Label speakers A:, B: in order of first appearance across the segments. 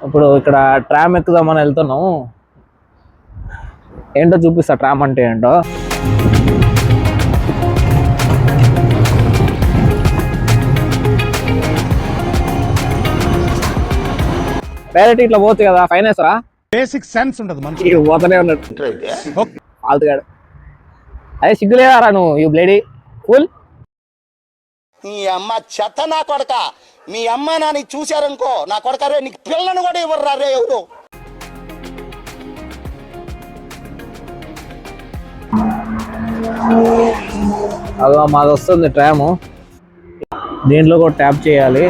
A: ఇప్పుడు ఇక్కడ ట్రామ్ ఎక్కుదామని వెళ్తున్నాము ఏంటో చూపిస్తా ట్రామ్ అంటే ఏంటో. డైరెక్ట్ ఇట్లా పోతుంది కదా ఫైనాన్స్ రా?
B: బేసిక్ సెన్స్ ఉండదు మనిషి
A: ఇక పోతూనే ఉన్నాడు. ఆల్తుగాడు అదే సిగ్గులేదారా నువ్వు యూ బ్లేడీ ఫుల్
C: నీ అమ్మ చెత్త నా కొడక. మీ అమ్మ నాని చూశారనుకో నా కొడక రే నీకు పిల్లను కూడా ఇవ్వరు రే ఎవరు?
A: అదో మాది వస్తుంది ట్రాము. దీంట్లో కూడా ట్యాప్ చేయాలి.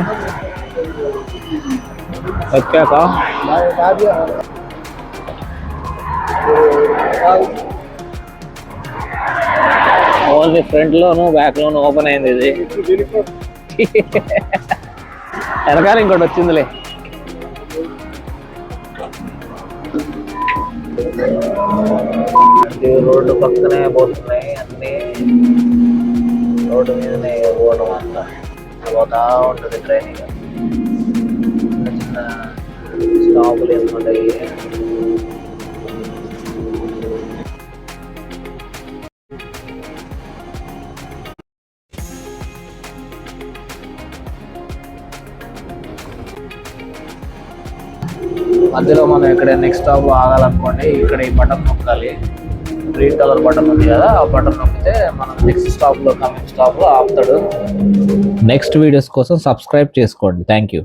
A: ఎక్కాక. ఓన్లీ ఫ్రంట్ లోను బ్యాక్ లోను ఓపెన్ అయింది ఇది. వెనకాల ఇంకోటి వచ్చిందిలే. రోడ్డు పక్కనే పోతున్నాయి అన్నీ రోడ్డు మీదనే పోవడం అంతా. పోతా ఉంటుంది ట్రైన్ చిన్న చిన్న స్టాపులు ఏముంటాయి మధ్యలో మనం ఇక్కడ నెక్స్ట్ స్టాప్ ఆగాలనుకోండి ఇక్కడ ఈ బటన్ నొక్కాలి. గ్రీన్ కలర్ బటన్ ఉంది కదా ఆ బటన్ నొక్కితే మనం నెక్స్ట్ స్టాప్లో కమింగ్ స్టాప్లో ఆపుతాడు. నెక్స్ట్ వీడియోస్ కోసం సబ్స్క్రైబ్ చేసుకోండి. Thank you